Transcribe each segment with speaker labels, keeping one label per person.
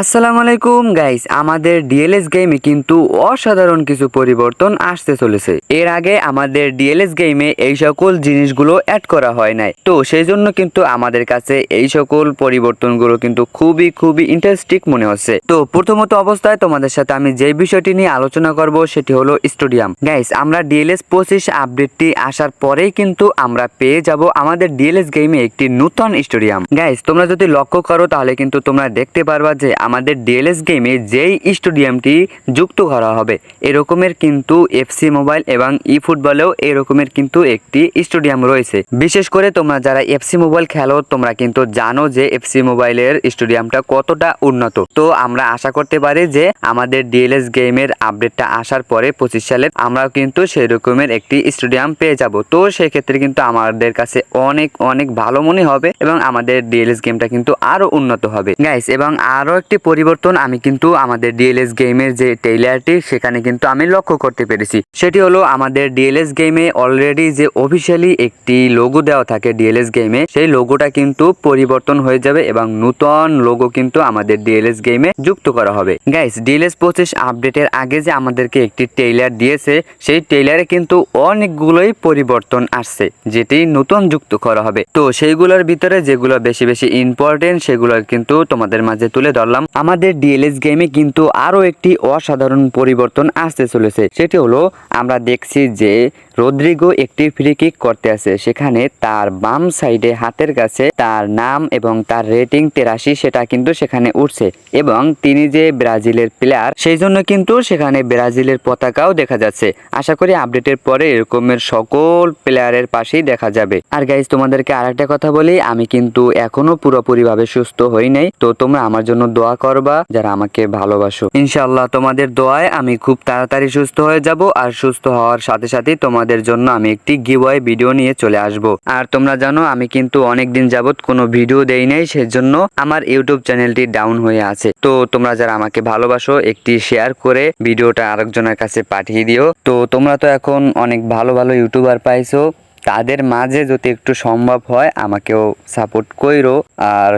Speaker 1: আসসালামু আলাইকুম গাইস আমাদের ডিএলএস গেমে কিন্তু অসাধারণ কিছু পরিবর্তন আসতে চলেছে। এর আগে আমাদের ডিএলএস গেমে এই সকল জিনিসগুলো অ্যাড করা হয় নাই। তো সেই জন্য কিন্তু আমাদের কাছে এই সকল পরিবর্তনগুলো কিন্তু খুবই খুবই ইন্টারেস্টিং মনে হচ্ছে। তো প্রথমত অবস্থায় তোমাদের সাথে আমি যে বিষয়টি নিয়ে আলোচনা করব সেটি হলো স্টেডিয়াম গাইস আমরা ডিএলএস পঁচিশ আপডেটটি আসার পরেই কিন্তু আমরা পেয়ে যাব আমাদের ডিএলএস গেমে একটি নূতন স্টেডিয়াম গাইস তোমরা যদি লক্ষ্য করো তাহলে কিন্তু তোমরা দেখতে পারবা যে আমাদের ডিএলএস গেমে যেই স্টেডিয়ামটি যুক্ত করা হবে, এরকমের কিন্তু এফসি মোবাইল এবং ই ফুটবলেও এরকমের কিন্তু একটি স্টেডিয়াম রয়েছে। বিশেষ করে তোমরা যারা এফসি মোবাইল খেলো, তোমরা কিন্তু জানো যে এফসি মোবাইলের স্টেডিয়ামটা কতটা উন্নত। তো আমরা আশা করতে পারি যে আমাদের ডিএলএস গেমের আপডেটটা আসার পরে পঁচিশ সালে আমরাও কিন্তু সেই রকমের একটি স্টেডিয়াম পেয়ে যাব। তো সেক্ষেত্রে কিন্তু আমাদের কাছে অনেক অনেক ভালো মনে হবে এবং আমাদের ডিএলএস গেমটা কিন্তু আরও উন্নত হবে। গাইস এবং আরও একটি পরিবর্তন আমি কিন্তু আমাদের ডিএলএস গেমের যে টেইলারটি সেখানে কিন্তু আমি লক্ষ্য করতে পেরেছি। সেটি হলো আমাদের ডিএলএস গেমে অলরেডি যে অফিসিয়ালি একটি লোগো দেওয়া থাকে ডিএলএস গেমে সেই লোগোটা কিন্তু পরিবর্তন হয়ে যাবে এবং নূতন লোগো কিন্তু আমাদের ডিএলএস গেমে যুক্ত করা হবে। গাইস ডিএলএস পঁচিশ আপডেটের আগে যে আমাদেরকে একটি টেইলার দিয়েছে, সেই টেইলারে কিন্তু অনেকগুলোই পরিবর্তন আসছে, যেটি নতুন যুক্ত করা হবে। তো সেইগুলোর ভিতরে যেগুলো বেশি বেশি ইম্পর্টেন্ট সেগুলো কিন্তু তোমাদের মাঝে তুলে ধরলাম। আমাদের ডিএলএস গেমে কিন্তু আরও একটি অসাধারণ পরিবর্তন আসতে চলেছে। সেটি হলো, আমরা দেখছি যে রদ্রিগো একটি ফ্রি কিক করতে আছে। সেখানে তার বাম সাইডে হাতের কাছে তার নাম এবং তার রেটিং তেরাশি, সেটা কিন্তু সেখানে উঠছে। এবং তিনি যে ব্রাজিলের প্লেয়ার সেই জন্য কিন্তু সেখানে ব্রাজিলের পতাকাও দেখা যাচ্ছে। আশা করি আপডেটের পরে এরকমের সকল প্লেয়ারের পাশেই দেখা যাবে। আর গাইজ তোমাদেরকে আরেকটা কথা বলি, আমি কিন্তু এখনও পুরোপুরি ভাবে সুস্থ হই নাই। তো তোমরা আমার জন্য দোয়া করবা, যারা আমাকে ভালোবাসো। ইনশাল্লাহ তোমাদের দোয়ায় আমি খুব তাড়াতাড়ি সুস্থ হয়ে যাব, আর সুস্থ হওয়ার সাথে সাথেই তোমাদের জন্য আমি একটি গিভওয়ে ভিডিও নিয়ে চলে আসব। আর তোমরা জানো, আমি কিন্তু অনেক দিন যাবত কোনো ভিডিও দেই নাই, সেজন্য আমার ইউটিউব চ্যানেলটি ডাউন হয়ে আছে। তো তোমরা যারা আমাকে ভালোবাসো, একটি শেয়ার করে ভিডিওটা আরেকজনের কাছে পাঠিয়ে দিও। তো তোমরা তো এখন অনেক ভালো ভালো ইউটিউবার পাইছো। তাদের মাঝে যদি একটু সম্ভব হয়, আমাকেও সাপোর্ট কইরো। আর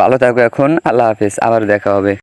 Speaker 1: ভালো থাকো এখন, আল্লাহ হাফেজ, আবার দেখা হবে।